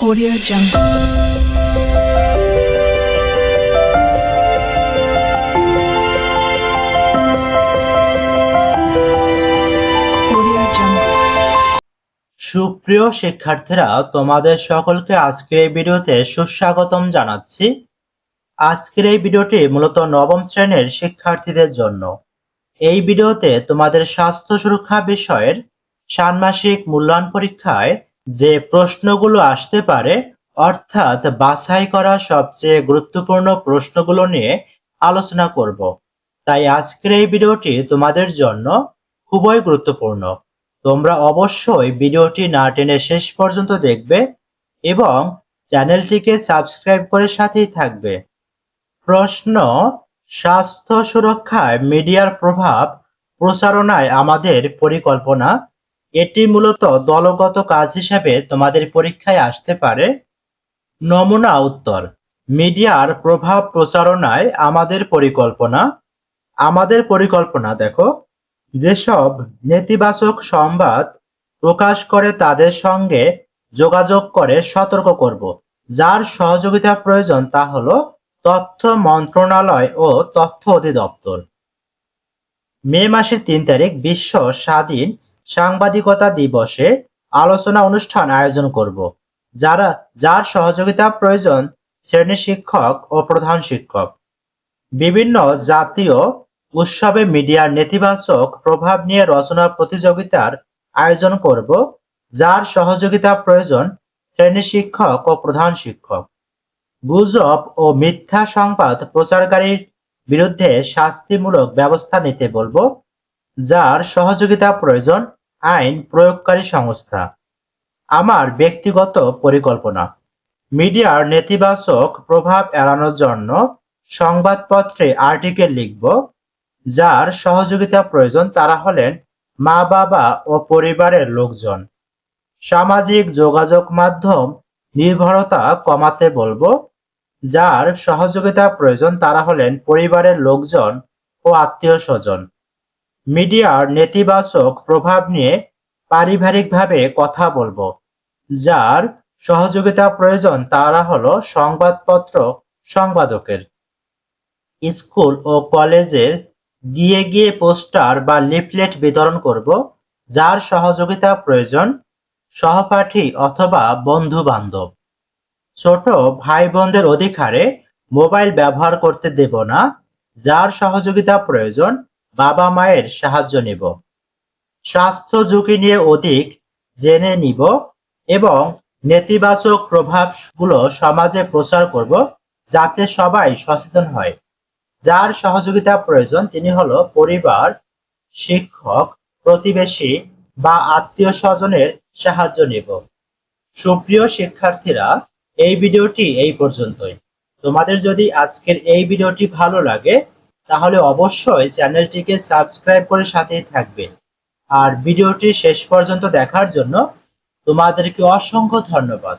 Audio Jungle. সুপ্রিয় শিক্ষার্থীরা, তোমাদের সকলকে আজকের এই ভিডিওতে সুস্বাগতম জানাচ্ছি। আজকের এই ভিডিওটি মূলত নবম শ্রেণির শিক্ষার্থীদের জন্য। এই ভিডিওতে তোমাদের স্বাস্থ্য সুরক্ষা বিষয়ের ষান্মাসিক মূল্যায়ন পরীক্ষায় যে প্রশ্নগুলো আসতে পারে, অর্থাৎ বাছাই করা সবচেয়ে গুরুত্বপূর্ণ প্রশ্নগুলো নিয়ে আলোচনা করব। তাই আজকের এই ভিডিওটি তোমাদের জন্য খুবই গুরুত্বপূর্ণ। তোমরা অবশ্যই ভিডিওটি না টেনে শেষ পর্যন্ত দেখবে এবং চ্যানেলটিকে সাবস্ক্রাইব করে সাথেই থাকবে। প্রশ্ন, স্বাস্থ্য সুরক্ষায় মিডিয়ার প্রভাব প্রচারণায় আমাদের পরিকল্পনা এটি মূলত দলগত কাজ হিসেবে তোমাদের পরীক্ষায় আসতে পারে। নমুনা উত্তর। মিডিয়ার প্রভাব প্রচারণায় আমাদের পরিকল্পনা। আমাদের পরিকল্পনা, দেখো, যেসব নেতিবাচক সংবাদ প্রকাশ করে তাদের সঙ্গে যোগাযোগ করে সতর্ক করব। যার সহযোগিতা প্রয়োজন তা হলো তথ্য মন্ত্রণালয় ও তথ্য অধিদপ্তর। মে মাসের তিন তারিখ বিশ্ব স্বাধীন সাংবাদিকতা দিবসে আলোচনা অনুষ্ঠান আয়োজন করব, যারা, যার সহযোগিতা প্রয়োজন, শ্রেণি শিক্ষক ও প্রধান শিক্ষক। বিভিন্ন জাতীয় উৎসবে মিডিয়ার নেতিবাচক প্রভাব নিয়ে রচনা প্রতিযোগিতার আয়োজন করব, যার সহযোগিতা প্রয়োজন, শ্রেণি শিক্ষক ও প্রধান শিক্ষক। গুজব ও মিথ্যা সংবাদ প্রচারকারীর বিরুদ্ধে শাস্তিমূলক ব্যবস্থা নিতে বলব, যার সহযোগিতা প্রয়োজন আইন প্রয়োগকারী সংস্থা। আমার ব্যক্তিগত পরিকল্পনা। মিডিয়ার নেতিবাচক প্রভাব এড়ানোর জন্য সংবাদপত্রে আর্টিকেল লিখব, যার সহযোগিতা প্রয়োজন তারা হলেন মা বাবা ও পরিবারের লোকজন। সামাজিক যোগাযোগ মাধ্যম নির্ভরতা কমাতে বলব, যার সহযোগিতা প্রয়োজন তারা হলেন পরিবারের লোকজন ও আত্মীয় স্বজন। মিডিয়ার নেতিবাচক প্রভাব নিয়ে পারিবারিকভাবে কথা বলব। যার সহযোগিতা প্রয়োজন তারা হলো সংবাদপত্র সম্পাদকের। স্কুল ও কলেজের গিয়ে গিয়ে পোস্টার বা লিফলেট বিতরণ করব, যার সহযোগিতা প্রয়োজন সহপাঠী অথবা বন্ধু বান্ধব ছোট ভাই বোনদের অধিকারে মোবাইল ব্যবহার করতে দেব না, যার সহযোগিতা প্রয়োজন বাবা মায়ের সাহায্য নেব। স্বাস্থ্য ঝুঁকি নিয়ে অধিক জেনে নিব এবং নেতিবাচক প্রভাবগুলো সমাজে প্রচার করব যাতে সবাই সচেতন হয়। যার সহযোগিতা প্রয়োজন তিনি হলো পরিবার, শিক্ষক, প্রতিবেশী বা আত্মীয় স্বজনের সাহায্য নেব। সুপ্রিয় শিক্ষার্থীরা, এই ভিডিওটি এই পর্যন্তই। তোমাদের যদি আজকের এই ভিডিওটি ভালো লাগে তাহলে অবশ্যই চ্যানেলটিকে সাবস্ক্রাইব করে সাথেই থাকবেন। আর ভিডিওটি শেষ পর্যন্ত দেখার জন্য তোমাদেরকে অসংখ্য ধন্যবাদ।